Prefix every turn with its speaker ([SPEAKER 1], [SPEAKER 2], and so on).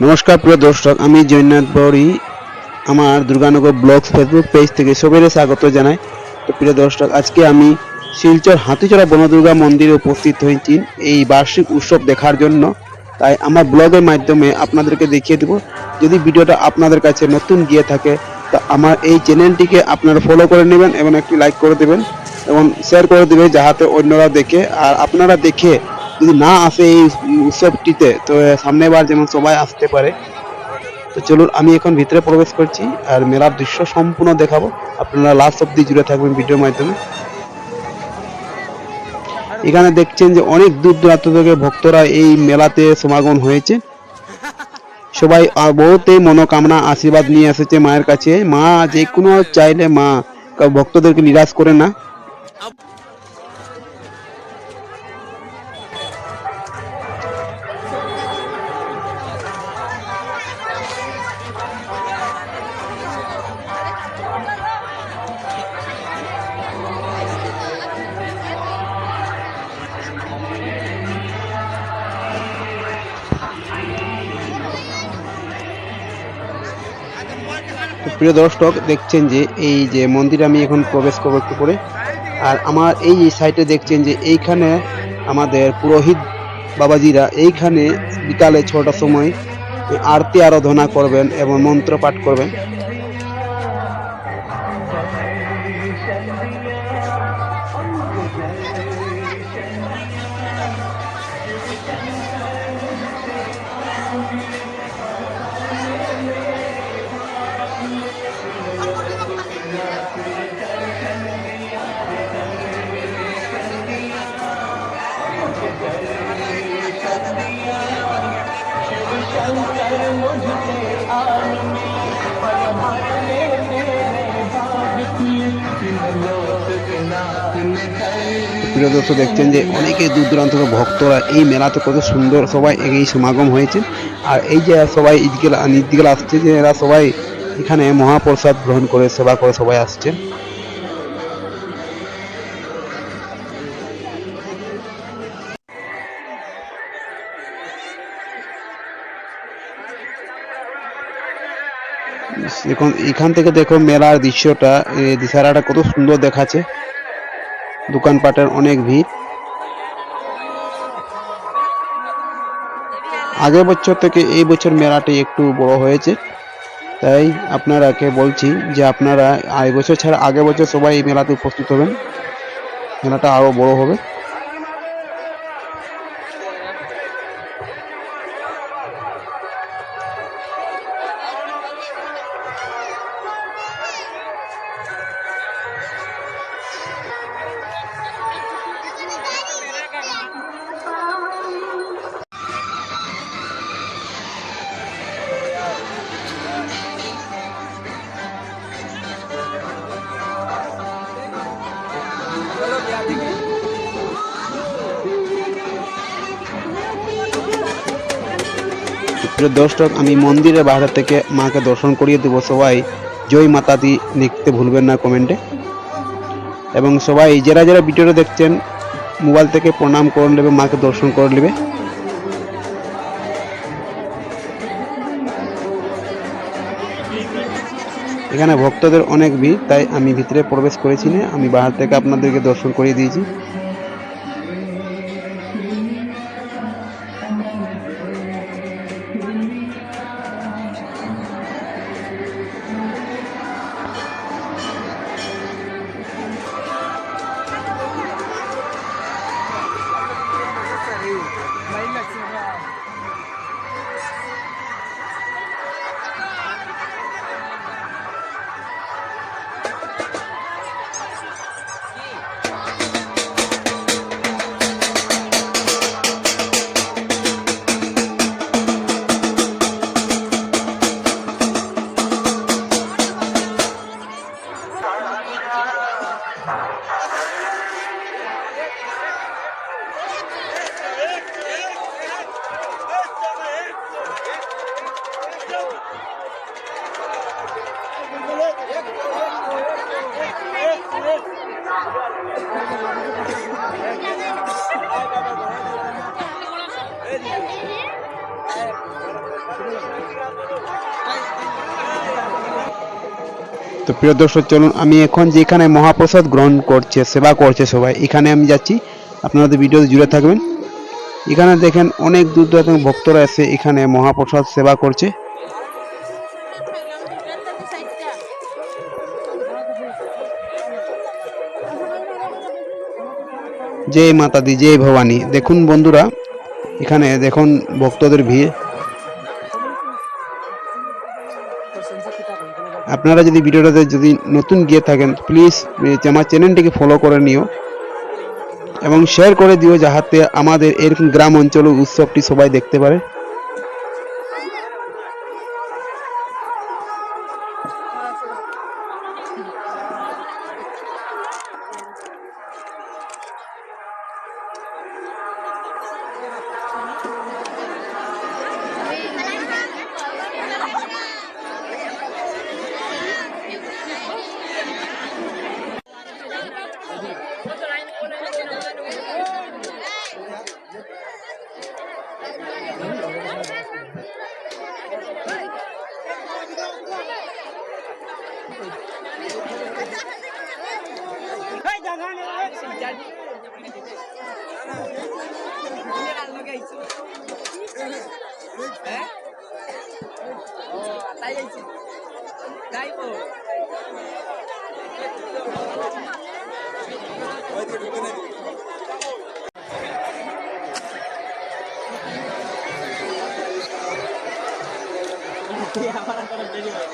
[SPEAKER 1] নমস্কার, প্রিয় দর্শক, আমি জৈনাথ বড়ি। আমার দুর্গানগর ব্লগ ফেসবুক পেজ থেকে সবাইকে স্বাগত জানাই। তো প্রিয় দর্শক, আজকে আমি শিলচর হাতিচড়া বনদুর্গা মন্দিরে উপস্থিত হয়েছি এই বার্ষিক উৎসব দেখার জন্য। তাই আমার ব্লগের মাধ্যমে আপনাদেরকে দেখিয়ে দেব। যদি ভিডিওটা আপনাদের কাছে নতুন গিয়ে থাকে, তা আমার এই চ্যানেলটিকে আপনারা ফলো করে নেবেন এবং একটি লাইক করে দেবেন এবং শেয়ার করে দেবেন, যাহাতে অন্যরা দেখে আর আপনারা দেখে যদি না আসে এই উৎসবটিতে, তো সামনেবার যেমন সবাই আসতে পারে। তো চলুন, আমি এখন ভিতরে প্রবেশ করছি আর মেলার দৃশ্য সম্পূর্ণ দেখাবো। আপনারা লাস্ট অব্দি জুড়ে থাকবেন ভিডিওর মাধ্যমে। এখানে দেখছেন যে অনেক দূর দূরান্ত থেকে ভক্তরা এই মেলাতে সমাগম হয়েছে। সবাই বহুতই মনোকামনা, আশীর্বাদ নিয়ে এসেছে মায়ের কাছে। মা যে কোনো চাইলে মা ভক্তদেরকে নিরাশ করে না। প্রিয় দর্শক, দেখছেন যে এই যে মন্দির আমি এখন প্রবেশ করব একটু করে। আর আমার এই সাইটে দেখছেন যে এইখানে আমাদের পুরোহিত বাবাজিরা এইখানে বিকালে ছটার সময় আরতি আরাধনা করবেন এবং মন্ত্র পাঠ করবেন। প্রিয় দর্শক, দেখছেন যে অনেকে দূর দূরান্ত ভক্তরা এই মেলাতে কত সুন্দর সবাই এই সমাগম হয়েছে। আর এই যে সবাই ঈদকে ঈদকে আসছে যে এরা সবাই এখানে মহাপ্রসাদ গ্রহণ করে, সেবা করে সবাই আসছে এখন এখান থেকে দেখো মেলার দৃশ্যটা দিশারাটা কত সুন্দর দেখাচ্ছে। দোকানপাটের অনেক ভিড়। আগের বছর থেকে এই বছর মেলাটি একটু বড় হয়েছে। তাই আপনারাকে বলছি যে আপনারা এই বছর ছাড়া আগের বছর সবাই এই মেলাতে উপস্থিত হবেন। মেলাটা আরও বড় হবে। প্রিয় দর্শক, আমি মন্দিরের বাইরে থেকে মাকে দর্শন করিয়ে দেবো। সবাই জয় মাতা দি লিখতে ভুলবেন না কমেন্টে। এবং সবাই যারা যারা ভিডিওটা দেখছেন, মোবাইল থেকে প্রণাম করে নেবে, মাকে দর্শন করে নেবে। এখানে ভক্তদের অনেক ভিড়, তাই আমি ভিতরে প্রবেশ করেছি না। আমি বাহার থেকে আপনাদেরকে দর্শন করিয়ে দিয়েছি। তো প্রিয় দর্শক, চলুন, আমি এখন যেখানে মহাপ্রসাদ গ্রহণ করছে, সেবা করছে সবাই, এখানে আমি যাচ্ছি। আপনাদের ভিডিওতে জুড়ে থাকবেন। এখানে দেখেন অনেক দূর দূরান্ত ভক্তরা এসে এখানে মহাপ্রসাদ সেবা করছে। জয় মাতা দি জয় ভবানী। দেখুন বন্ধুরা, এখানে দেখুন ভক্তদের ভিড়। আপনারা যদি ভিডিওটাতে যদি নতুন গিয়ে থাকেন প্লিজ আমার চ্যানেলটিকে ফলো করে নিও এবং শেয়ার করে দিও যাহাতে আমাদের এরকম গ্রাম অঞ্চল উৎসবটি সবাই দেখতে পারে। হ্যাঁ? তাই আইছি। তাই তো আমার দেরি হয়